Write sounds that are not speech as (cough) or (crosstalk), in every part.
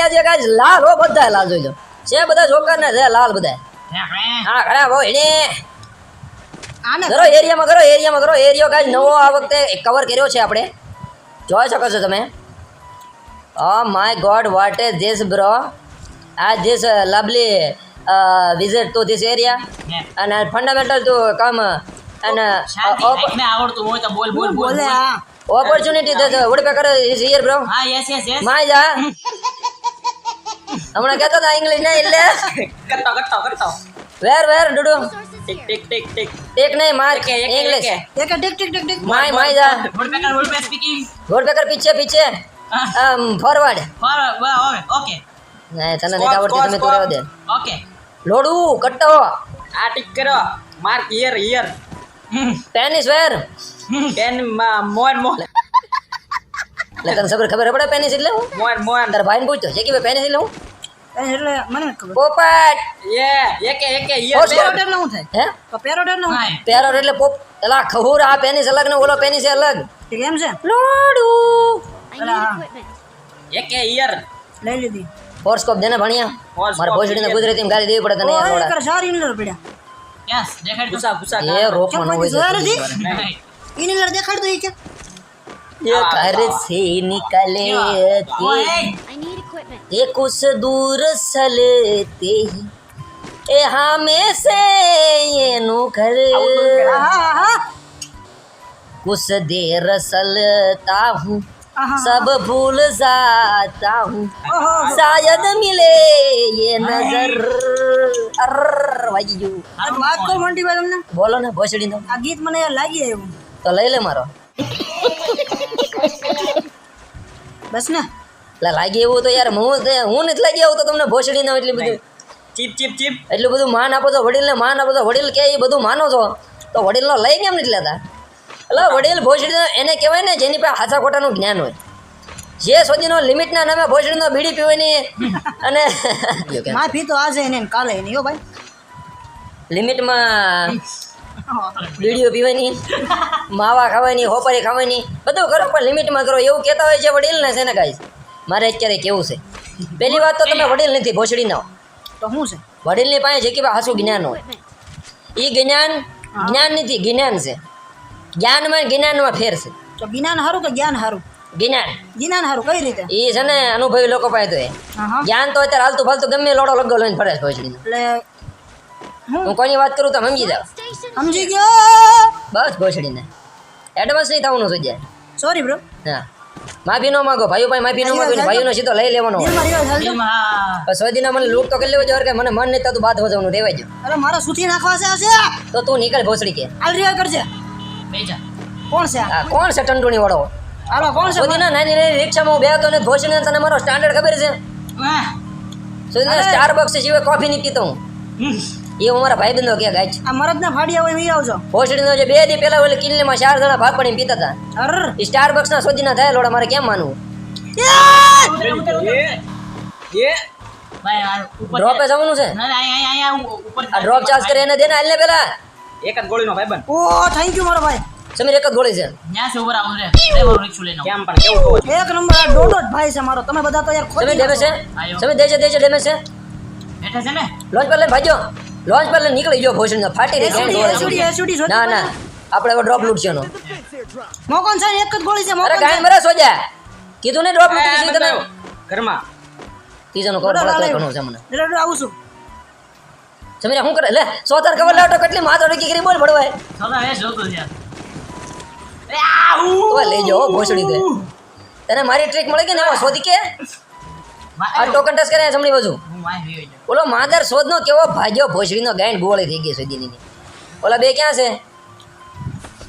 Area જે કાંઈ લાલ હો બધા લાલ જોઈ લો. છે બધા જોકર ને છે લાલ બધા હા ખરા બહુ એને કરો એરિયામાં કરો એરિયામાં કરો એરિયો કાંઈ નવો આ વખતે કવર કર્યો છે આપણે. જોઈ શકો છો તમે. ઓ my god what is this bro આ this lovely visit to this area અને ફંડામેન્ટલ ટુ કમ અને આવડતું હોય તો બોલ બોલ બોલ opportunity this woodpecker is here bro હા યસ યસ યસ માય જા. (laughs) હમણાં કહેતો હતા ઇંગ્લિશ નહીં એટલે કરતો કરતો કરતો વેર વેર ડુડુ ટિક ટિક ટિક ટિક એક નહીં માર એકે, ઇંગ્લિશ એકે. Tick tick tick tick my my જા વુડપેકર વુડપેકર સ્પીકિંગ વુડપેકર પીછે પીછે આમ ફોરવર્ડ ફોર ઓકે નહીં તને નહીં આવડતી તમે તું રહેવા દે ઓકે લોડું કટ્ટો આ ટીક કરો mark here here tennis where more more એટલે તને ખબર ખબર પડે પેનિસ એટલે હું? મોર મોર તારા ભાઈને પૂછતો છે કે ભાઈ પેનિસ એટલે હું? એટલે મને ખબર. પોપટ! યે એકે એકે યે પેરોટ એટલે થાય? હે? તો એટલે શું થાય? પેરોટ એટલે પોપ એલા ખહુર આ પેનિસ અલગ ને ઓલો પેનિસ અલગ. કેમ છે? લોડુ! એકે હિયર લઈ લીધી. હોર્સકોપ દેને ભણ્યા. મારા ભોસડીને yes. ગુજરાતીમાં ગાલી દેવી પડે તને યાર ઓય કર સારી ઇનલર પડ્યા. યસ દેખાડ ગુસા ગુસા એ રોકમાં મને હોય ઇનલર દેખાડ દો ઈ કે घर से निकले थे ઓય I need equipment. ये कुछ दूर सलते ही ए हमें से ये नु घर હા હા હા कुछ देर सलता हूँ આહા. सब भूल जाता हूँ ઓહો शायद मिले ये नजर અર વાગી ગયું એક વાત કહું મોન્ટીભાઈ તમને બોલો ને ભોસડી આ ગીત મને યાર લાગી આવ્યું તો લઈ લે મારો બસ ને. એટલે લાગી એવું તો યાર હું હું નથી લાગી આવું તો તમને ભોસડી ના એટલી બધું. Cheap cheap cheap. એટલું બધું માન આપો તો વડીલને માન આપો તો વડીલ કે એ બધું માનો છો. તો વડીલનો લઈ કેમ નથી લેતા? એટલે વડીલ ભોસડી એને કહેવાય ને જેની પાસે હાથા ખોટાનું જ્ઞાન હોય. જે સુધીનો લિમિટના નામે ભોસડીનો બીડી પીવાની અને માફી તો આજે ને ને કાલે નહીં હો ભાઈ. લિમિટમાં બીડીઓ પીવાની માવા ખાવાની હોપરી ખાવાની બધું કરો પણ લિમિટમાં કરો. એવું કહેતા હોય છે વડીલ ને છે ને કાંઈ મારે અત્યારે કેવું છે? પહેલી વાત તો તમે વડીલ નથી ભોસડીના તો શું છે? વડીલની પાસે જે કે હાસું જ્ઞાન હોય. એ જ્ઞાન જ્ઞાન નથી જ્ઞાન છે. જ્ઞાનમાં જ્ઞાનમાં ફેર છે. તો જ્ઞાન સારું કે જ્ઞાન સારું જ્ઞાન. જ્ઞાન સારું કઈ રીતે? એ છે ને અનુભવી લોકો પાસે તો એ. જ્ઞાન તો અત્યારે હાલતું ફાલતું ગમે લોડો લગો લઈને ફરે છે એટલે હું કોની વાત કરું તો સમજી જાવ સમજી ગયો. બસ ભોસડીને. એડવાન્સ નહીં થવાનું છે સોરી બ્રો હા. માફી ન માગો. ભાઈઓ ભાઈ માફી ન માગો ભાઈઓ નો સીધો લઈ લેવાનો. બસ સોદીના મને લૂક તો કરી લેવો જોર કે મને મન નહીં થતું બાદ વજવાનું રહેવા જો અરે મારે સુથી નાખવા છે હશે તો તું નીકળ ભોસડી કે. હાલ રિયા કરજે. બેજા કોણ છે આ? કોણ છે ટંડુણી વાળો? હાલો કોણ છે સોદીના નાની નાની રિક્ષામાં હું બેહતો ને ભોસડીને તને મારો સ્ટાન્ડર્ડ ખબર છે? સોદી ના સ્ટાર બોક્સ સિવાય કોફી ની પીતો હું. એ અમારા ભાઈ ભાઈબંધો કે ગાય છે આ મરદના ફાડિયા હોય એ આવજો. ભોસડીનો જે બે દી પહેલા ઓલી કિલ્લીમાં ચાર જણા ભાગ પડીને પીતા હતા અર. એ સ્ટાર બક્સના સોદીના થયા લોડા મારે કેમ માનવું? એ! ભાઈ આ ઉપર ડ્રોપે જવાનું છે? ના ના અહીંયા અહીંયા ઉપર આ ડ્રોપ ચાર્જ કરી એને દેને હાલને પેલા. એક જ ગોળીનો ભાઈબંધ ઓ થેન્ક યુ મારો ભાઈ. સમીર એક જ ગોળી છે. ન્યા ઉપર આવું રે રે મારું રિક્ષુ લઈને કેમ પણ કેવું કહો છો? એક નંબર આ ડોડો જ ભાઈ છે મારો. તમે બધા તો યાર સમીર ખોટી ડેમેજ છે. સમીર દેજે દેજે ડેમેજ છે? બેઠા છે ને? લોજ પર લઈને ભાગ્યો લોન્ચ પર નીકળી ગયો ભોસડીનો ફાટી ગઈ. ના ના. આપણે હવે ડ્રોપ લૂટશે નો મોકોન સર એક જ ગોળી છે અરે મોકોન ગાયન મરા સોજા. કીધું ને ડ્રોપ લૂટી છે તમે ઘરમાં. ત્રીજાનો કવર મળે તોય છે મને. છે આવું છું. સમીરા શું કરે? લે સોતર કવર લાવતો કેટલી માથો ડકી કરી બોલ ભડવાય. સદા એ જોતો છે. એ આઉ તો લઈ જાઓ ભોસડી દે. તને મારી ટ્રીક મળી ગઈ ને સોધી શોધી કે? આ ટોકન ટસ કરે જમણી બાજુ? ઓલો માદર શોધનો કેવો ભાગ્યો ભોસડીનો ગાંઠ ગોળી થઈ ગઈ સુધીની ઓલા બે ક્યાં છે?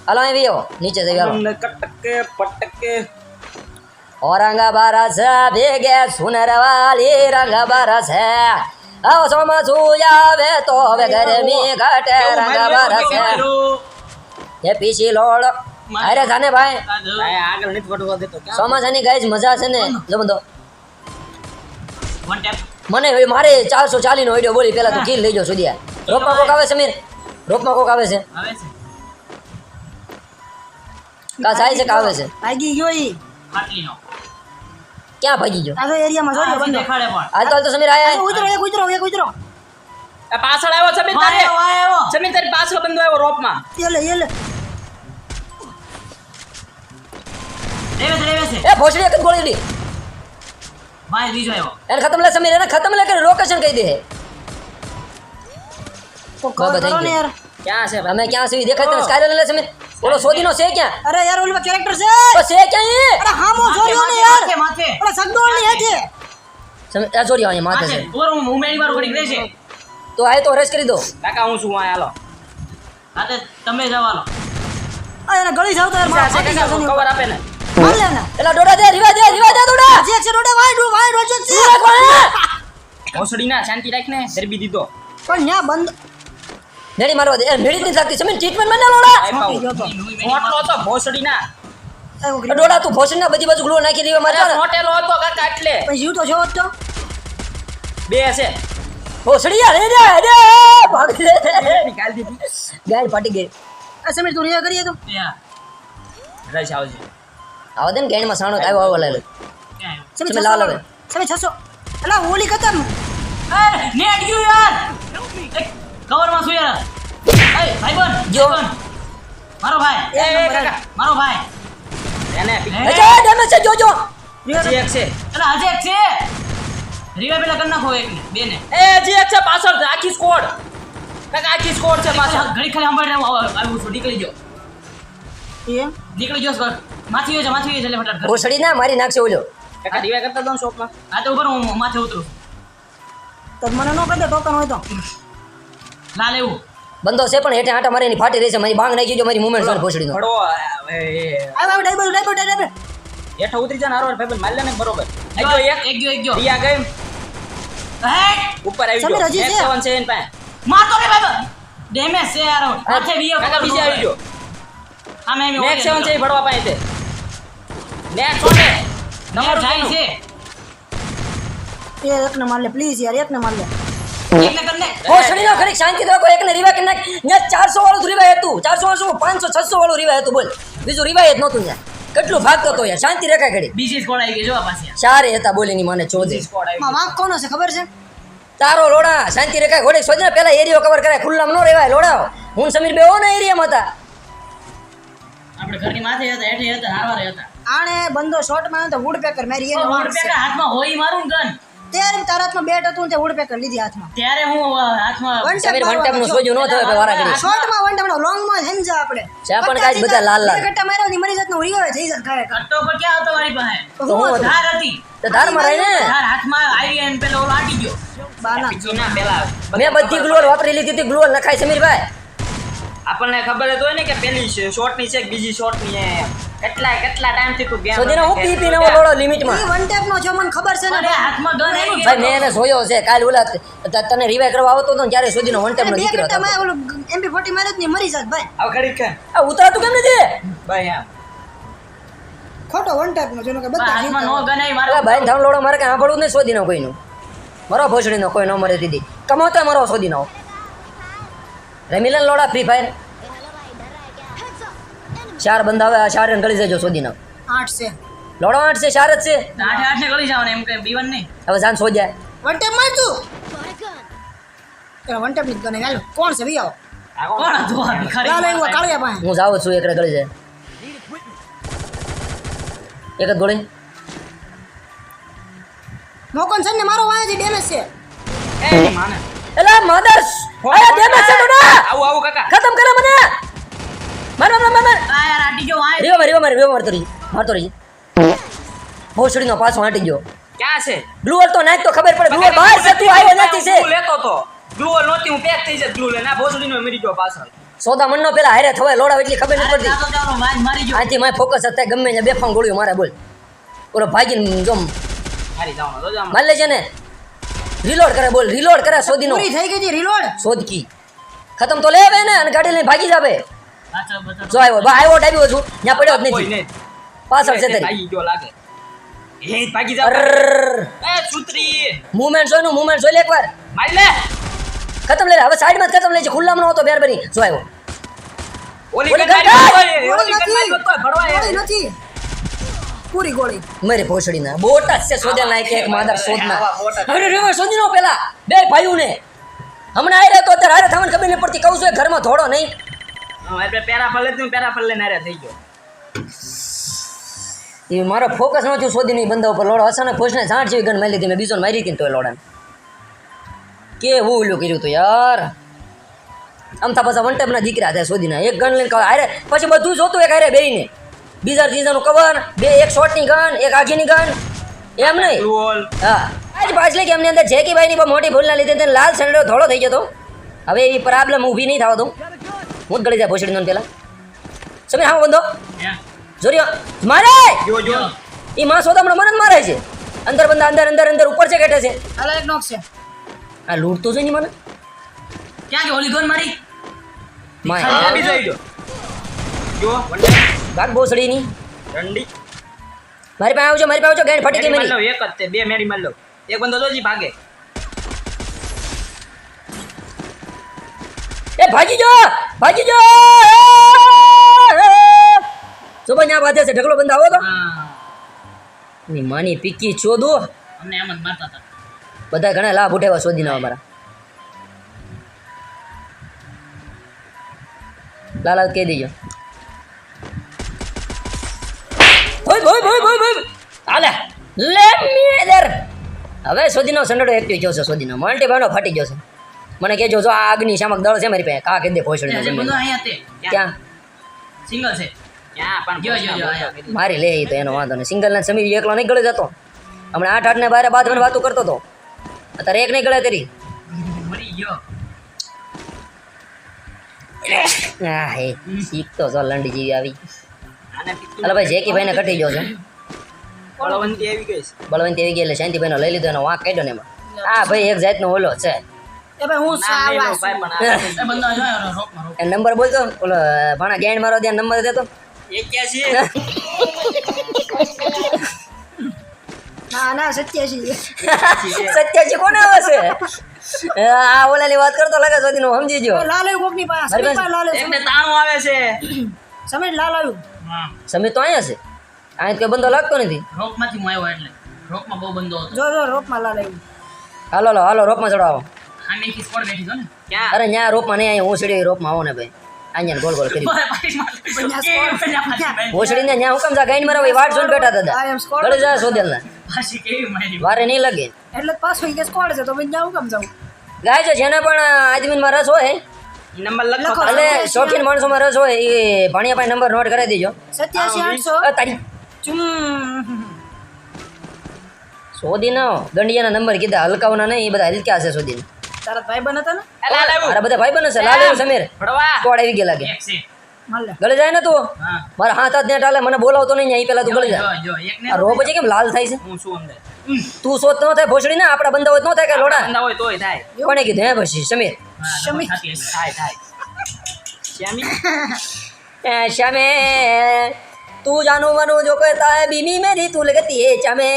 હાલો અહીં વિયો નીચે જઈ હાલો. કટકે પટકે. ઓરંગા બારસ ભેગે સુનરવાલી રંગ છે. આવો ચોમાસું આવે તો હવે ગરમી ઘટે રંગ છે. એ પીસી લોડ અરે જાને ભાઈ. આગળ નથી વટવા દેતો. ચોમાસાની ગાય મજા છે ને? જો બધો. મને હવે મારે ચારસો ચાલી નો વીડિયો બોલી પેલા તો કિલ લઈ જાઓ સુધી રોપમાં કોક આવે છે મીર રોપમાં કોક આવે છે? કા જાય છે કે આવે છે? ભાગી ગયો ઈ ક્યાં ભાગી ગયો? આ તો એરિયામાં જોજો આ બંધો દેખાડે પણ. હાલ તો હાલ તો સમીર આ આયા ઉતરો એક ઉતરો એક ઉતરો. આ પાછળ આવ્યો સમીર તારે. આવ્યો. સમીર તારી પાછળ બંધો આવ્યો રોપમાં એલે એલે. એ ભોસડી એક ગોળી લી ભાઈ બીજો આવ્યો. એને ખતમ લે સમીર એને ખતમ લે કે લોકેશન કહી દે? તો કરો ને યાર. ક્યાં છે અમે ક્યાં સુધી દેખાય તને સ્કાયલર લે સમીર? ઓલો સોદીનો છે ક્યાં? અરે યાર ઓલું કેરેક્ટર છે. ઓ છે ક્યાં અરે હામો માથે, જોયો ને યાર. માથે, માથે. અરે સગડોળની હેઠે. સમીર આ જોડી અહીંયા માથે માથે. છે. ઓર હું ઉમેરી વાળું ઘડીક રહેશે. તો આય તો રેસ કરી દો. કાકા હું છું અહીંયા હાલો. હા તમે જવા આ એને ગળી જાવ તો યાર કવર આપે ને. માર લે ને ડોડા દે રીવા દે રીવા દે ડોડા જે છે રોડે વાઈડ વાઈડ રોજ છે. રીવા ના શાંતિ રાખ ને ધરબી દીધો. પણ ન્યા બંધ. મેડી મારવા દે. મેડી નથી લાગતી. ટ્રીટમેન્ટ લોડા. મોટલો હતો ભોસડી ના. ડોડા તું ભોસડીના બધી બાજુ ગ્લો નાખી દેવા મારે. મોટેલો હતો કાકા એટલે પણ જીવ તો જોવો જ તો. બે હશે. ભોસડી યાર રે રે ભાગ લે. નિકાલ દીધી. ગાય ફાટી ગઈ. આ સમીર તું રિયા કરીએ તો. રસ આવજે. આવા દે ને ગાયમાં સાણો આવ્યો આવો લે? તમે લાવ લાવે. સમીર 600 અલા ઓલી ખતમ એ, નેટ ગયું યાર. કવરમાં શું યાર? એ, ભાઈબંધ, જો. મારો ભાઈ. એ કાકા મારો ભાઈ. એને હે? અચ્છા ડેમેજ છે જોજો હજી એક છે. અલા હજી એક છે. રીવા પેલા કરી નાખો બેને એ હજી એક છે પાછળ આખી સ્કોડ કાકા આખી સ્કોડ છે પાછળ. ઘડી ખાલી આવું છું નીકળી જો એ નીકળી જો સર માથી હોય છે માથી હોય છે એટલે ફટાફટ ઘર. ભોસડી ના મારી નાખશે ઓલો. કાકા દીવા કરતા દો શોપમાં આ તો ઉપર હું માથે ઉતરું. તો મને નો કરી ટોકન હોય તો. લાલ એવું. બંધો છે પણ હેઠે આટા મારી ફાટી રહેશે મારી બાંગ નાખી જો મારી મુમેન્ટ છે ભોસડીનો. નો પડો એ, આવ આવ ડાઈબલ ડાઈબલ ડાઈબલ હેઠા ઉતરી જા ને હારવાર ભાઈ મારી લે ને બરોબર. એક એક. એક ગયો એક ગયો. રિયા ગઈ. હે? ઉપર આવી સમીર, ગયો. હજી એક છે? સેવન છે એની પાસે. મારતો રે ભાઈ ડેમેજ છે યાર માથે વીયો કાકા બીજે આવી ગયો. આમે એમ નેક્સ્ટ સેવન છે ભડવા પાસે તે નેક્સ્ટ તમારું જાય છે. એ એકને માર લે પ્લીઝ યાર એકને માર લે. શાંતિ રાખો એકને રિવાય કે નાખ. ચારસો વાળું રિવાય હતું. ચારસો વાળું પાંચસો છસો વાળું રિવાય હતું બોલ. બીજું રિવાય જ નહોતું ત્યાં કેટલું ભાગતો યાર શાંતિ રેખા ઘડી બીજી સ્કોડ આવી ગઈ જો પાસે ચારે હતા બોલીની મને ચોદે. સ્કોડ આવી વાંક કોનો છે ખબર છે? તારો લોડા શાંતિ રેખા ઘોડે. સોજને પેલા એરિયો કવર કરાય. ખુલ્લામાં ન રેવાય લોડા હું સમીર બે ને એરિયામાં હતા. આપણે ઘરની માથે હતા એટલે હતા હારવારે હતા. આણે બંદો શોર્ટમાં તો વુડ પેકર મારી એને વોટ પેકર હાથમાં હોય મારું ગન ત્યારે તારા હાથમાં બેટ હતું તે વુડ પેકર લીધી હાથમાં. ત્યારે હું હાથમાં One tap સમીર વન મારવા ટાઈમનું જો. સોજું ન વારા કરી. શોર્ટમાં વન ટાઈમ લોંગમાં સમજા આપણે. છે પણ કાંઈ બધા લાલ લાલ. કટ્ટા માર્યો ની મરી જાત નો રીયો થઈ જાત કાય કટ્ટો પર ક્યાં હતો મારી પાસે? તો હું ધાર હતી. તો ધાર રહી ને. ધાર હાથમાં આવી અને પેલો ઓલો આટી ગયો. બાલા. બીજી પેલા મેં બધી ગ્લોર વાપરી લીધી હતી ગ્લોર નખાય સમીરભાઈ. આપણને ખબર જ હોય ને કે પેલી શોર્ટની છે બીજી શોર્ટની એમ. કેટલા કેટલા ટાઈમથી તું ગેમ સોજીને હું પી? પીને લોડો લિમિટમાં ઈ વન ટેપ નો છે મને ખબર છે ને હાથમાં ગન આવી ભાઈ મેં એને જોયો છે કાલ ઓલા તને રિવાઈ કરવા આવતો તો ને ત્યારે સુધીનો વન ટેપ નો દીકરો ગટ્ટા હતો. માં ઓલું એમપી ફોર્ટી માર્યો જ નહીં મરી જાત ભાઈ. આવ ખડી કે. આ ઉતરાતું કેમ નથી? ભાઈ આમ ખોટો વન ટેપ નો જોનો કે બધા હાથમાં નો ગન આવી મારો ભાઈ ધામ લોડો મારે કઈ સાંભળવું જ નહીં સોદીનો કોઈનું. મારો ભોસડીનો કોઈ ન મરે દીદી. કમાતા મારો સોદીનો રેમિલન લોડા ફ્રી ફાયર ચાર બંધ આવે આ ચાર ગળી જજો સોદીનો. આઠ છે. લોડો આઠ છે ચાર જ છે. આઠે આઠે ગળી જવાનું એમ કે બીવન નહીં. હવે જાન સો જાય વન ટેપ માર તું વન ટેપની ગને હાલો કોણ છે? ભાઈ આવો કોણ? આવ્યો કાળિયા પાસે. હું જાવ છું એકડે ગળી જાય. એક જ ગોળી. મોકન છે ને મારો વાંચી ડેમેજ છે. એ માને. એલા મધર્સ આયા ડેમેજ છે ડોડા. આવો આવો કાકા. ખતમ કરે મને. માર માર માર માર. આ યાર આટી ગયો આ રીવા માર રીવા માર રીવા મારતો રહી મારતો રહી. ભોસડીનો પાછો હાંટી ગયો. ક્યાં છે? બ્લુઅર તો નાખ તો ખબર પડે. બ્લુઅર બહાર છે તું આવ્યો નથી છે. લેતો તો? ગ્લુઅર નહોતી હું પેક થઈ જાય ગ્લુ લઈને. આ ભોસડીનો મરી ગયો પાછળ. સોદા મનનો પેલા હારે થવાય લોડા એટલી ખબર નથી પડતી. આથી મારે ફોકસ હતા ગમે ત્યાં બેફામ ગોળ્યું મારે બોલ. ઓલો ભાગીને જામ. માર લે છે ને. રીલોડ કરે બોલ રીલોડ કરે સોદીનો. પૂરી થઈ ગઈ રીલોડ સોદકી. ખતમ તો લે ને અને ગાડી લઈને ભાગી જાવે જો આવ્યો બા આવ્યો ડાબ્યો છું. ત્યાં પડ્યો જ નથી. પાછળ છે તારી. ગયો લાગે. એ ભાગી જા એ સુતરી મૂવમેન્ટ જોઈ નું મૂવમેન્ટ જોઈ લે એકવાર. મારી લે. ખતમ લે હવે સાઈડમાં ખતમ લે છે. ખુલ્લામાં નહોતો બેર બની. જો આવ્યો. ઓલી! ગયો, ઓલી તોય ભરવા નથી. પૂરી ગોળી. મારી ભોસડીના. બોટા છે સોદે લાયક એક માદર સોદ ના અરે રે સોદી નો પેલા. બે ભાઈઓ ને હમણાં આયરે તો અત્યારે હારે થવાની ખબર નહીં પડતી. કહું છું ઘરમાં થોડો નહીં. એટલે પેરા ફલે તું પેરા ફલે નારે થઈ ગયો. એ મારો ફોકસ નહોતું શોધી નહીં બંધા ઉપર લોડો. અચાનક ખુશને સાઠ જેવી ગન મારી લીધી મેં બીજો મારી હતી તોય લોડાને. કેવું ઓલું કર્યું તું યાર? આમ થા પાછા વન ટાઈમના દીકરા થાય શોધીને. એક ગન લઈને હારે પછી બધું જોતું એક હારે બેયને બીજા ત્રીજાનું કવર બે એક શોર્ટની ગન એક આગીની ગન. એમ નહીં? હા. આજ પાછલી કે એમની અંદર જેકીભાઈની પણ મોટી ભૂલના લીધે લાલ સંડો થોડો થઈ જતો હવે એવી પ્રોબ્લેમ ઊભી નહીં થવા દઉં. જ ગળી જાય ભોસડીનો પેલા સમીર હા બંધો? જોરિયો મારે! જો જો. એ માં સોદામણો મને મારે છે. અંદર બંદા અંદર અંદર અંદર ઉપર છે કેટે છે. હાલો એક નોક છે. આ લૂંટતો છે ને મને? ક્યાં ગયો? ઓલી ગન મારી? માય આ બીજો આઈ ગયો. જો ભાગ ભોસડીની. રંડી. મારી પાસે આવજો મારી પાસે આવજો ગેંડ ફટી ગઈ માર. મારી લઉં, એક જ તે બે મેડી માર લઉં. એક બંદો જોજી ભાગે. એ ભાગી જો ભાગી જો. સુભાઈ આ બાધે છે ઢગલો બંધ આવો તો. ની માની પીકી ચોદો. અમને એમ જ મારતા હતા. બધા ઘણા લાભ ઉઠાવ્યા શોધીના અમારા લાલા કહી દેજો. ભાઈ ભાઈ ભાઈ ભાઈ ભાઈ આલે લે મી હવે સોદીનો સંડડો એક્ટિવ જોશે છે સોદીનો મલ્ટી બાનો ફાટી ગયો છે. મને કહેજો જો આ આગની શામક દળ છે મારી પાસે કા કહી દે ભોસડી ક્યાં? સિંગલ છે. મારી લે તો એનો વાંધો નહીં. સિંગલ ના સમીર એકલો નહીં ગળે જતો. હમણાં આઠ આઠ ને બારે બાદ મને વાતો કરતો હતો. અત્યારે એક નહીં ગળે તરી. મરી હા હે શીખતો છો લંડી જેવી આવી. અલે ભાઈ જેકી ભાઈને કટી ગયો છે બળવંતી આવી ગઈ. બળવંતી આવી ગઈ એટલે શાંતિભાઈનો લઈ લીધો એનો વાંક કાઢ્યો ને એમાં. હા ભાઈ એક જાતનો ઓલો છે. એ ભાઈ હું એ જો રોક એ નંબર બોલતો ઓલો ભાણા ગેંડ મારો ત્યાં નંબર દેતો એક્યાસી. ના ના સત્યાસી. સત્યાજી કોને આવે છે? આ ઓલાની વાત કરતો લાગે હું સમજી ગયો. લાલ આવ્યું કોકની પાસે સમીર લાલ એમને આવ્યું તાણું આવે છે. સમીર લાલ. આવ્યું સમીર તો અહીંયા છે. અહીંયા કોઈ બંધો લાગતો નથી. રોકમાંથી હું આવ્યો એટલે. રોકમાં બહુ બંધો હતો. જો જો રોપમાં લાલ. આવ્યું હાલો હાલો હાલો રોપમાં ચડાવો. ખાંડેથી સ્કોર બેઠી છો ને. ક્યાં? અરે ન્યા રોપમાં નહીં અહીંયા હું સીડી રોપમાં આવો ને ભાઈ. અહીંયા ગોળ ગોળ કરી મારી. ભોસડીને ન્યા હું જા ગાઈડ મારા. ભાઈ વાટ જોઈને બેઠા હતા આ એમ score ગળી જા સોદેલ ના પાછી કેવી મારી. વારે નહીં લાગે. એટલે પાછો ઈ સ્કોડ છે તો ભાઈ જાઉં કેમ જાઉં. ગાય છે જેને પણ આદમીમાં રસ હોય નંબર લખો લખો. એટલે શોખીન માણસોમાં રસ હોય એ ભાણિયા પાસે નંબર નોટ કરાવી દેજો. સત્યાસી આઠસો. તારી. ચુમ. સોદી ના ગંડિયાના નંબર કીધા હલકાવના નહીં એ બધા હલક્યા છે સોદી તારા ભાઈ બન હતા ને? તારા બધા ભાઈ બન છે લાલ સમીર. કોડ આવી ગયા લાગે? ગળે જાય ને તું? મારા હાથ હાથ ને ટાલે મને બોલાવતો નહીં અહીં પેલા તું ગળે જાય. રો પછી કેમ લાલ થાય છે? તું સોત નો થાય ભોસડી ને આપડા બંધા હોય ન થાય કે લોડા? કોને કીધું? હે પછી સમીર. સમીર. થાય (laughs) તું જાનું મનું જો કહેતા બીમી મેરી તું લગતી હે ચમે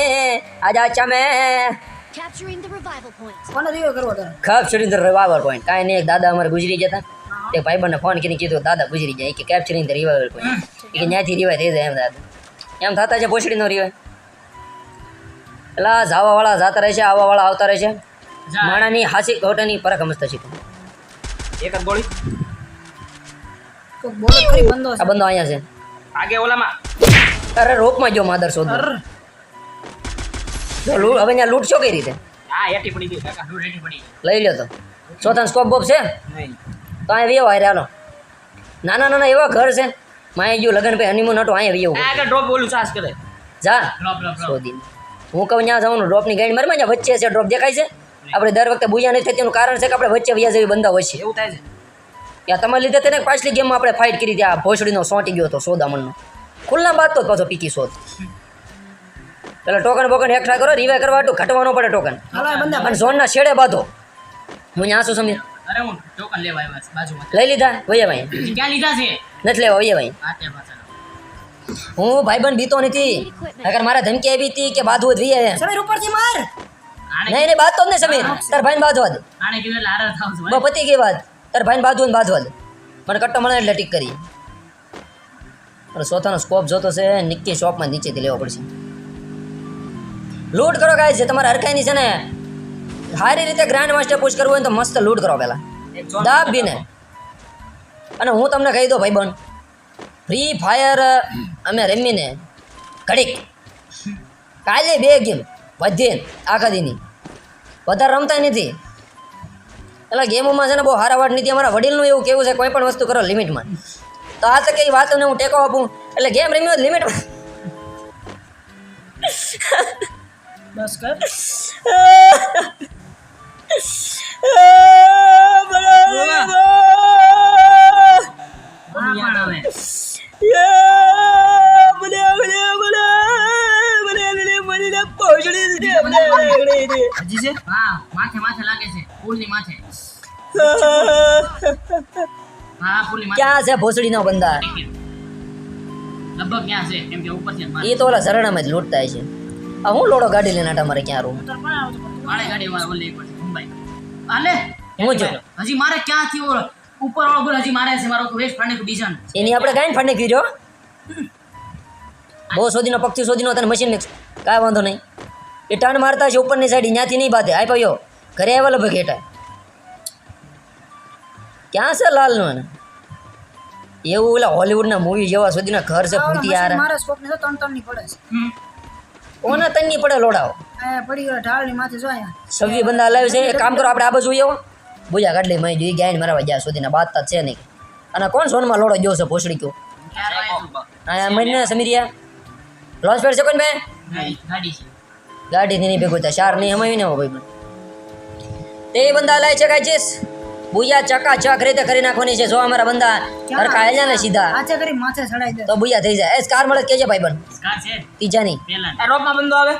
આજા ચમે Capturing the revival point. કોને દીવો કરવો તારે ખબ સુરેન્દ્ર રિવાઈવલ પોઈન્ટ કાંઈ નહીં એક દાદા અમારે ગુજરી જતા એક ભાઈબંધને ફોન કરીને કીધું દાદા ગુજરી જાય કે કેપ્ચરિંગ ધ રિવાઈવલ પોઈન્ટ કે ત્યાંથી રિવાય થઈ જાય એમ દાદા. એમ થતા છે ભોસડીનો રિવાય એટલે જાવાવાળા જાતા રહે છે આવવાવાળા આવતા રહે છે. માણાની હાસી ઘોટાની પરખ સમજતા શીખો એક જ ગોળી કોક બોલો. ખરી બંધો આ બંધો અહીંયા છે. આગે ઓલામાં. અરે રોપમાં જો માદર શોધ અર. હવે અહીંયા લૂંટશો કઈ રીતે? લઈ લ્યો તો. ચોથા સ્કોપ બોપ છે? તો અહીંયા વ્યવ હારે હાલો. નાના નાના એવા ઘર છે? માય ગયું લગન ભાઈ હનીમૂન હતું અહીંયા વ્યવ આ ડ્રોપ બોલું ચાર્જ કરે. જા. શોધી હું કહું ત્યાં જવાનું ડ્રોપની ગાઈડ મારમાં જ્યાં વચ્ચે છે ડ્રોપ દેખાય છે? આપણે દર વખતે બુયા નથી થતી એનું કારણ છે કે આપણે વચ્ચે વ્યાજ એવી બંધા હોય છે. એવું થાય છે. યા તમારે લીધે તેને પાછલી ગેમમાં આપણે ફાઇટ કરી ત્યાં ભોસડીનો સોંટી ગયો હતો સોદામણનો. ખુલ્લા બાદ તો પાછો પીકી શોધ. પેલા ટોકન બોકન એકઠા કરો રિવાય કરવા હતું ઘટવાનો પડે ટોકન. અને ઝોનના છેડે બાંધો. હું ત્યાં શું સમજ અરે હું ટોકન લેવા આવ્યા બાજુમાં લઈ લીધા? વૈયા ભાઈ. ક્યાં લીધા છે? નથી લેવા વૈયા ભાઈ. હું ભાઈબંધ બીતો નથી. અગર મારે ધમકી આવી હતી કે બાંધવું જ વીએ સમીર ઉપરથી માર. નહીં નહીં બાંધતો જ નહીં સમીર. તાર ભાઈને બાંધવા દે. આને કીધું એટલે થાવ પતી ગઈ વાત. તાર ભાઈને બાંધવું ને બાંધવા દે. મને કટ્ટો મળે એટલે ટીક કરી. અને ચોથાનો સ્કોપ જોતો છે નિક્કી શોપમાં નીચેથી લેવો પડશે. લૂટ કરો ગાય છે તમારે હરખાઈની છે ને સારી રીતે ગ્રાન્ડ માસ્ટર પુશ કરવું હોય તો મસ્ત લૂટ કરો પહેલાં. દાબીને. અને હું તમને કહી દઉં બન ફ્રી ફાયર અમે રમીને ઘડીક કાલે બે ગેમ વધીને આખા દીની. વધારે રમતા નથી. એટલે ગેમોમાં છે ને બહુ હારા વાટ નથી. અમારા વડીલનું એવું કેવું છે કોઈ પણ વસ્તુ કરો લિમિટમાં. તો આ તો કઈ વાતોને હું ટેકો આપું? એટલે ગેમ રમ્યો લિમિટમાં બસ કર કોણ યાદ આવે હજી છે હા માથે માથે લાગે છે પુલની માથે હા પુલની માથે ક્યાં છે ભોસડીનો બંદા લગભગ ક્યાં છે કેમ કે ઉપર છે એ તો ઓલા ઝરણામાં જ લૂંટતા છે હું લોડો ગાડી લઈને મારે ક્યાં રૂમ મારે ગાડી વાળા ઓલી ઉપર મુંબઈ. હાલે? હું જો હજી મારે ક્યાંથી ઉપર વાળો બોલ હજી મારે છે મારો વેસ્ટ ફાંડે બીજાન. એની આપણે કાંઈ ફંડે કર્યો બહુ શોધીનો પક્ષી શોધીનો તને મશીન મિક્સ કાંઈ વાંધો નહીં. એ ટર્ન મારતા છે ઉપરની સાઈડ ત્યાંથી નહીં બાધે. આઈ પાયો ઘરે આવ્યા ભાઈ ઘેટા ક્યાં છે લાલનો એને? એવું ઓલા હોલિવૂડના મૂવી જેવા સુધીના ઘર છે આ ઓલા ભૂતી મશીન યાર મારે સ્કોપ ને તો ત્રણ ત્રણની પડે છે. ઓના તન્ની પડે લોડાઓ. પડી ગયો ઢાળની માથે જો અહીંયા. બંદા હલાવે છે. એક કામ કરો આપણે આ બાજુ આવો. બુજા કાઢલી મય જોઈ ગયા મારા જ્યાં સુધીના બાત છે નહીં. અને કોણ સોનમાં લોડો જો છે ભોસડી કયો? મહિને સમીરિયા. લોન્ચ પેડ છે કોણ ભાઈ? ગાડી નહીં ભેગું થાય. ચાર નહીં હમાવી ને ભાઈ તે બંદા લાય છે કાંઈ બુયા ચકા ચક રીતે કરી નાખવાની છે. જો અમારા બંદા હરખા હેલ્યા ને સીધા. આચે કરી માથે ચડાઈ દે. તો ભૂયા થઈ જાય. એ કાર મળે કેજે ભાઈ બન. કાર છે ત્રીજાની પેલા રોપમાં બંદો આવે?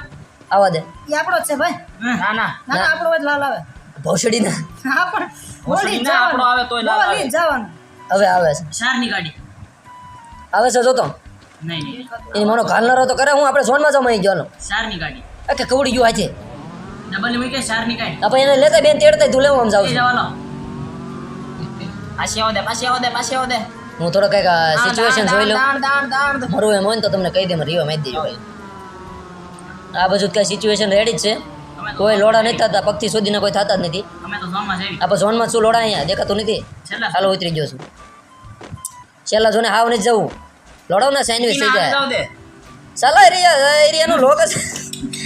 આવા દે. એ આપણો જ છે ભાઈ. ના ના. ના ના આપણો જ લાલ આવે. ભોસડીના. હા પણ ભોસડી ના, આપણો આવે તોય લાલ આવે. જવાનું. હવે આવે છે. શારની ગાડી. આવે છે જોતો. નહીં નહીં. એ મારો ઘાલનારો તો કરે. હું આપણે સોનમાં જમાઈ ગયો શારની ગાડી. અકે કે કવડી ગયું આજે ડબલ મૂકે શારની ગાડી. આપણે એને લેતા બેન તેડતા તું હું આમ જાવ છું. પાછી આવો દે પાછી આવો દે પાછી આવો દે. હું થોડો કંઈક સિચ્યુએશન જોઈ લઉં. મરવું એમ હોય ને તો તમને કહી દે મને રીવા મેં દેજો. આ બાજુ કઈ સિચ્યુએશન રેડી જ છે. કોઈ લોડા નહીં થતા પગથી સુધીને કોઈ થતા જ નથી. આપણે ઝોનમાં શું લોડા અહીંયા? દેખાતું નથી. ચાલો ઉતરી ગયો છું. છેલ્લા જોને હાવ નથી જવું. લોડાવ ને સેન્ડવિચ થઈ જાય. ચાલો એરિયા એરિયાનો લોક છે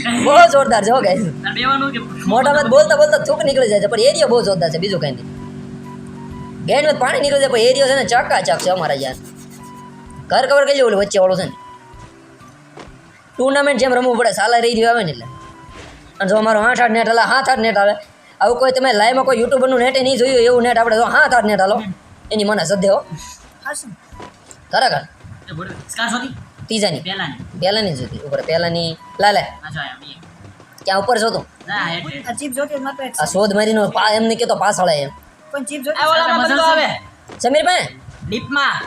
(laughs) બહુ જોરદાર જો ગાઈસ મોટામાં બોલતા બોલતા થૂક નીકળી જાય છે પણ એરિયા બહુ જોરદાર છે બીજું કંઈ નહીં. ગેન્ડમાં પાણી નીકળી જાય પણ એરિયો છે ને ચકા ચક છે અમારા યાર. ઘર કવર કરી ઓલું વચ્ચે વાળું છે ને. ટુર્નામેન્ટ જેમ રમવું પડે સાલા રહી રહ્યું આવે ને એટલે. અને જો અમારો આઠ આઠ નેટ હાલે હાથ આઠ નેટ આવે. આવું કોઈ તમે લાઈવમાં કોઈ યુટ્યુબરનું નેટ નહીં જોયું એવું નેટ આપણે તો હાથ આઠ નેટ હાલો. એની મને સદ્ય હો ખરેખર એ ત્રીજાની. પહેલાની. જોતી ઉપર પહેલાની. લાલે ક્યાં ઉપર છો તું? ના હેડ હેડ આ ચીપ જોતી શોધ મારીનો એમને એમ નહીં કહેતો પાછળ એમ. પણ ચીપ જોતી ઓલા બંધો આવે. સમીર ભાઈ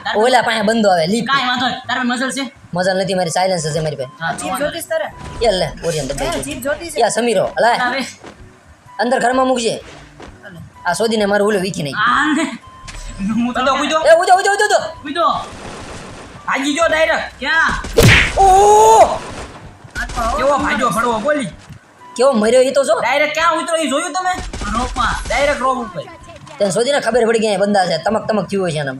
તાર ઓલા પાસે બંધો આવે લીપ. કાઈ વાંધો. તાર પાસે છે? મજા નથી મારી સાયલેન્સ છે મારી પાસે ચીપ જોતી તારે? એ લે ઓરિયન તો હે ચીપ જોતી યા સમીરો અલા અંદર ઘર ઘરમાં મૂકજે. આ શોધીને મારું ઓલું વીખી નહીં ઉજો ઉજો ઉજો ઉજો કૂદો ભાગી ડાયરેક્ટ ક્યાં? ઓ! કેવો ફડવો બોલી. કેવો મર્યો એ તો જો. ડાયરેક્ટ ક્યાં ઉતરો એ જોયું તમે? રોપમાં ડાયરેક્ટ રોપ ઉપર. તેને શોધીને ખબર પડી ગઈ બંદા છે. તમક તમક થયું હોય છે એના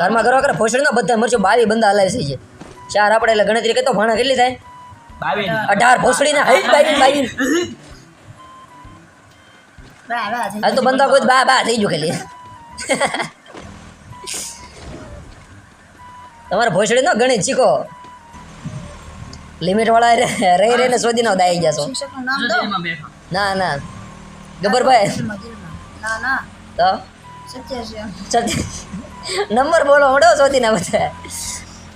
ઘરમાં કરવા કરે ભોસડીના બધા મરચો બાવી બંદા હલાવી છે ચાર આપણે એટલે ગણતરી કરતો ભાણા કેટલી થાય? અઢાર અઢાર ભોસડીના હાઈટ બાવી બાવી હાલ તો બંદા કોઈ બા બા થઈ ગયું ખાલી. તમારે ભોસડી નો ગણિત શીખો લિમિટ વાળા રહી રહીને શોધી ના દાઈ જશો ના ના. દિલમાં. ના ના. તો? નંબર બોલો હડો શોધી ના બધા.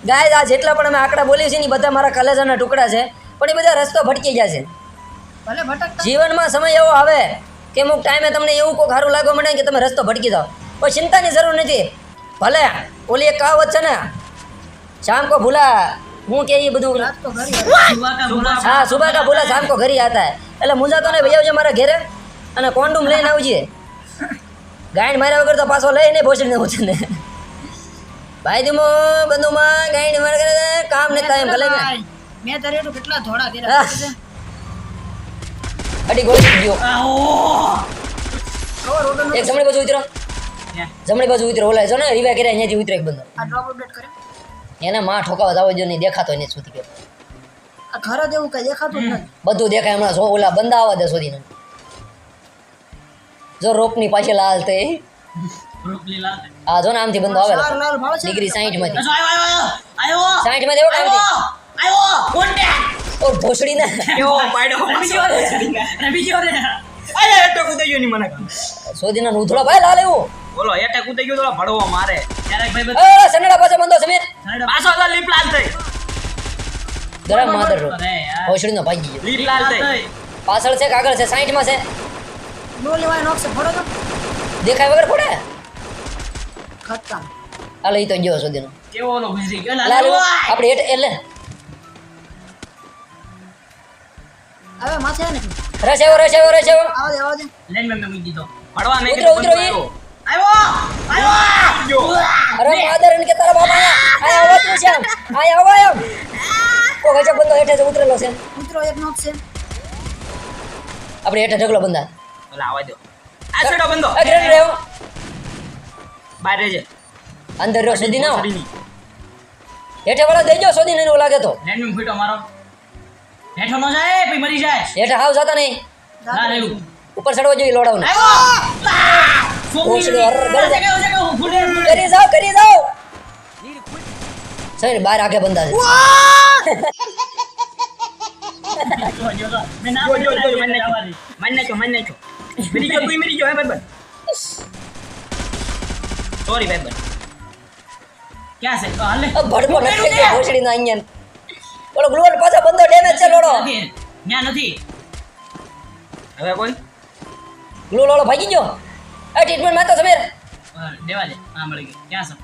ગાય આ જેટલા પણ અમે આંકડા બોલીએ છીએ ને બધા મારા કલેજાના ટુકડા છે. પણ એ બધા રસ્તો ભટકી ગયા છે. જીવનમાં સમય એવો આવે કે અમુક ટાઈમે તમને એવું કોઈ સારું લાગવા માંડે કે તમે રસ્તો ભટકી જાઓ. કોઈ ચિંતાની જરૂર નથી. ભલે ઓલી એક કહાવત છે ને શામ કો ભૂલા હું કે એ બધું. હા સુબહ કા ભૂલા શામ કો ઘરી આતા એટલે મુંજાતો ને ભાઈ આવજે મારા ઘેરે અને કોન્ડુમ લઈને આવજે. ગાયન માર્યા વગર તો પાછો લઈને ભોસડીને પૂછીને ભાઈ તુમ બંધુમાં ગાયણ માર કરે કામ ને ટાઈમ ભલે ને ભાઈ, મેં તારે કેટલા ધોળા કર્યા. અડી ગોળી ગયો એક જમણી બાજુ ઉતરો. જમણી બાજુ ઉતરો. ઓલા જો ને રીવા કર્યા અહીંયાથી ઉતરો એક બંદો. આ ડ્રોપ અપડેટ કરે એને માં ઠોકાવા જાવ જો નહીં દેખાતો એને સુધી. કે આ ઘર દેવું કઈ દેખાતું નથી. બધું દેખાય હમણાં જો ઓલા બંદા આવા દે સુધી જો રોપની પાછી લાલ તે. હા આ જો ને આમથી બંદો આવે ચાર લાલ ભાવ છે ડિગ્રી સાઈઠમાંથી. સાઈઠમાંથી એવો આયો 60 માં દેવો કામથી. આયો આયો કોન્ટેક્ટ ઓ ભોસડી ના કેવો પાડ્યો બીજી વાર અને બીજી વાર અરે એટો કૂદાઈ ગયો ની મને. કામ. સોદીના ઉધળો ભાઈ લાલ એવો. બોલો એટે કૂદાઈ ગયો તો ભડવો મારે. ભાઈ બધા સનેડા પાછો બંધો સમીર. પાછો તો લીપ લાલ થઈ. ગરમ માદર રો અરે યાર. ભોસડીનો ભાગી ગયો. લીપ લાલ થઈ પાછળ છે કાગળ છે 60 માં છે. નો લેવાય નોક છે ફોડો તો. દેખાય વગર પડે ખતમ. હાલો ઈ તો ગયો સોદીનો કેવો ઓલો ગુજરી ગયો લાલ આપણે એટલે હવે માથે ને રસ આવ્યો રસ આવ્યો રસ આવ્યો આવા દે આવા દે. લેન મેં મૂકી દીધો. ભડવા નહીં ઉતરો, ઉતરો, ઈ. આવ્યો. આવ્યો. અરે માદર કે તારા બાપા આયા. આવા તું છે. આયા આવા એમ. ઓ ગજબ બંધો હેઠે છે ઉતરેલો છે. ઉતરો એક નોક છે આપણે હેઠે ઢગલો બંધા. ઓલા આવા દો. આ છેડો બંધો. આ ગ્રેડ બહાર રહેજે. અંદર રહ્યો સુધી ના હેઠે વાળા દઈ જો સુધી નહીં લાગે તો. લેન ફીટો મારો. હેઠો ન જાય પછી મરી જાય. હેઠે હાવ જતા નહીં. ના લેવું ઉપર ચડવો જોઈએ લોડાવ ને આવ્યો ઓછડી હર ગળ જાય. જગ્યા જગ્યા ફૂટે ફૂટે કરી જાઓ કરી બહાર આગે બંધા છે મને. મારી ગયો, તુંય મરી ગયો, હે ભાઈબંધ? Sorry, ભાઈબંધ. ક્યાં છે તો હાલે આ ભડકો નથી ગયો ભોસડી ના અહીંયા ઓલો ગ્લુઅલ પાછા બંધો ડેમેજ છે લોડો નથી ન્યા નથી હવે કોઈ ગ્લુઅલ વાળો ભાગી ગયો આ ટ્રીટમેન્ટમાં તો સમીર દેવા દે હા મળી ગઈ ક્યાં છે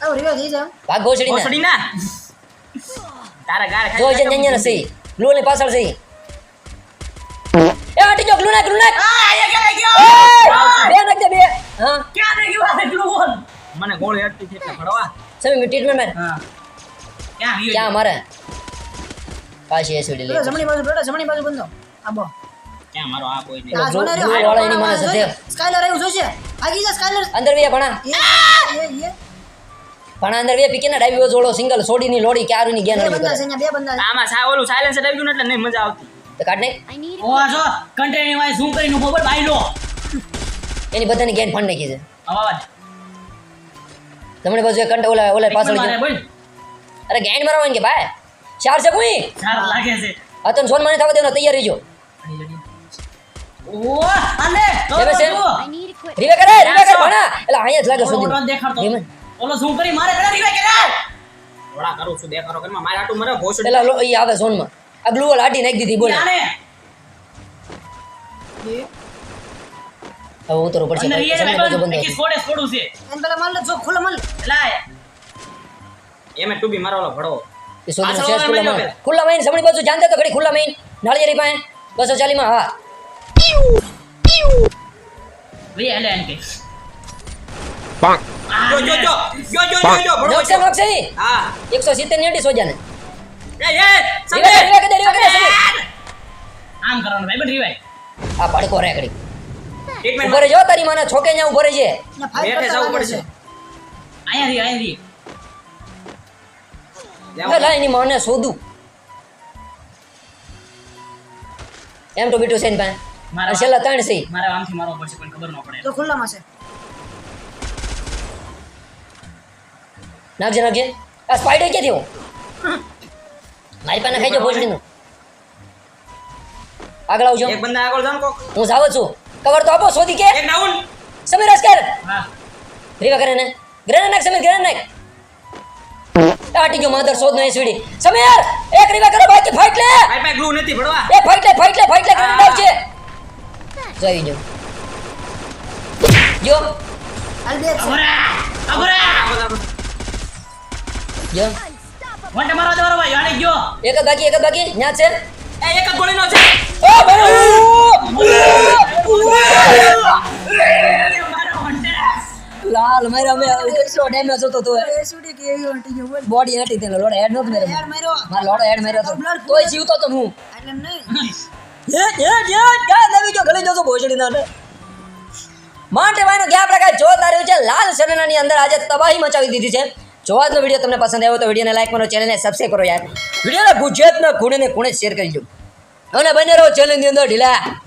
આવો રિવાજ થઈ જાય ભાગ ભોસડી ના ભોસડી ના તારા ગાળ ખાઈ જો છે અહીંયા ને સહી ગ્લુઅલની પાછળ સહી એ હટી જો ગ્લુ નાખ ગ્લુ નાખ એ ગયો બે નાખ બે. હા? ક્યાં રહી ગયો આ ગ્લુકોન મને ગોળી અડતી છે એટલે ભડવા સમીર ટ્રીટમેન્ટમાં હા. ક્યાં ક્યાં મારે? પાછી એસિડ લે જમણી બાજુ બેઠો જમણી બાજુ બંધો આ બો ક્યાં મારો આ કોઈ નહીં? આ ગ્લુ- વાળા એની મને સધે સ્કાયલર આવ્યું જોશે આગી જા સ્કાયલર. અંદર વે ભણા. એ એ એ ભણા અંદર વે પીકે ના ડાબી જોડો સિંગલ સોડી ની લોડી ક્યારું ની ગેન બે બંદા બે આમાં સા ઓલું સાયલેન્સર આવી ગયું એટલે નહીં મજા આવતી. કાઢ નાખ. ઓ આ કન્ટેનરમાં ઝૂમ કરીને ઊભો પર બાયલો એની બધાની ગેન ફંડ નાખી છે. અવાજ તમને બાજુ એક કંટ ઓલા ઓલા પાછળ અરે ગેન મારવાની કે ભાઈ? ચાર છે કોઈ? ચાર લાગે છે. આ તો સોન મને થવા દેવાનો તૈયાર રહેજો. ઓ equipment. રીવે કરે રીવે કરે ભણા. એટલે અહીંયા જ લાગે સુધી. ઓલો ઝૂમ કરી મારે કરે રીવે કરે થોડા કરું છું દેખાડો ઘરમાં. મારે આટલું મરે ભોસડી પેલા લો- ઈ આવે ઝોનમાં આ ગ્લુ આટી નાખી દીધી બોલ. આને હવે ઉતરો પડશે અંદર રીએ જમણી બંધ. છે. એમ પેલા માર જો ખુલ્લો માર લાય. એમે ટુબી મારો ભડો એ શેષ વાળા ખુલ્લા મેલ્યો માં ખુલ્લા માં જમણી બાજુ જાણતે તો ઘડી ખુલ્લા માં નાળિયેરી પાસે બસો ચાલી માં હા. ભાઈ એલે એન કે જો જો જો જો જો જો જો નોકસે નોકસે ઈ. હા. એકસો સિત્તેરની અડી સોજાને. એ એ રીવે કરવાનું ભાઈ બન રીવાય. આ ભડકો રે ઘડી ટ્રીટમેન્ટ ઊભો જો તારી માને છોકે ન્યા ઊભો રહેજે બેઠે જવું પડશે. આયા રી આયા રી લા એની માને શોધું. એમ તો બીટુ છે ને ભાઈ. મારા- છેલ્લા ત્રણ છે. મારા આમથી મારવો પડશે પણ ખબર ન પડે તો ખુલ્લામાં છે. નાખજે નાખજે. આ સ્પાઈડર કે થયો મારી પાસે ખાઈ જાઓ ભોસડીનું આગળ આવજો. એક બંદા આગળ જાવ કોક. હું જાવ છું. કવર તો આપો શોધી કે. એક ડાઉન સમીર અસ્કર. હા. રીવા કરે ને ગ્રેનેડ નાખ સમીર ગ્રેનેડ નાખ. આટી ગયો માધર શોધ નો એસવીડી સમીર એક રીવા કરે બાકી ફાઈટ લે. ભાઈ ભાઈ ગ્લુ નથી ભડવા એ ફાઈટ લે ફાઈટ લે ફાઈટ લે ગ્રેનેડ આવશે જોઈ જો જો અલબે અબરા અબરા જો વંટે મારો દે ભાઈ આને ગયો. એક બાકી એક બાકી. ન્યા છે. એ એક ગોળીનો છે. મારો લાલ એટલો ડેમેજ હતો તો એ. સુડી કે એવી હટી ગયો બોલ. બોડી હટી તેને લોડે હેડ નતો મેરે યાર માર્યો. હેડ માર્યો તો. તોય જીવતો તો હું. એટલે નહીં. એ એ એ ક્યાં નવી ગયો? ગળી જતો ભોજડી ના માટે ભાઈનો ક્યાં પ્રકાર જોતા રહ્યું છે? લાલ સરેનાની અંદર આજે તબાહી મચાવી દીધી છે. જો આજનો વીડિયો તમને પસંદ આવ્યો તો વિડીયોને લાઈક કરો ચેનલને સબસ્ક્રાઈબ કરો યાર. વિડીયોને ગુજરાતના ખૂણે ને ખૂણે શેર કરી દો. અને બને રહો ચેનલની અંદર ઢીલા.